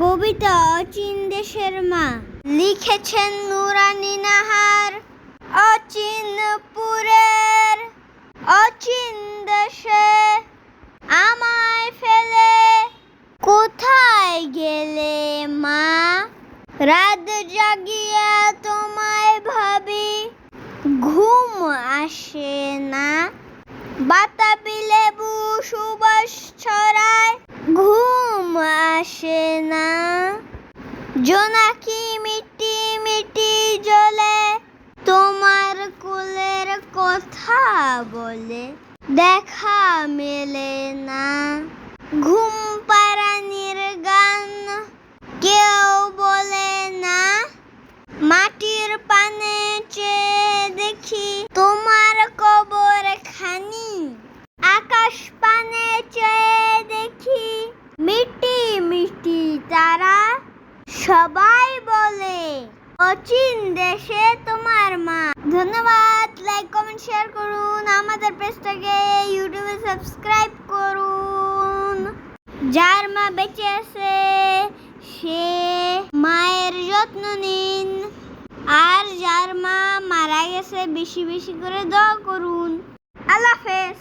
কবিতা অচিন দেশের মা। লিখেছেন নুরানি নাহার অচিনপুরের। অচিন দেশে আমায় ফেলে কোথায় গেলে মা? রাত জাগিয়া তোমায় ভাবি, ঘুম আসে না। বাতাবি লেবু সুবাস ছড়ায়, ঘুম আসে জোনাকি মিটি মিটি জ্বলে তোমার কুলের কথা বলে দেখা মেলে না। সবাই বলে, অচিন দেশে তোমার মা। ধন্যবাদ লাইক কমেন্ট শেয়ার করুন, আমাদের পেজটাকে ইউটিউবে সাবস্ক্রাইব করুন। যার মা বেঁচে আছে, সে মায়ের যত্ন নিন। আর যার মা মারা গেছে, বেশি বেশি করে দোয়া করুন। আল্লাহ হাফেজ।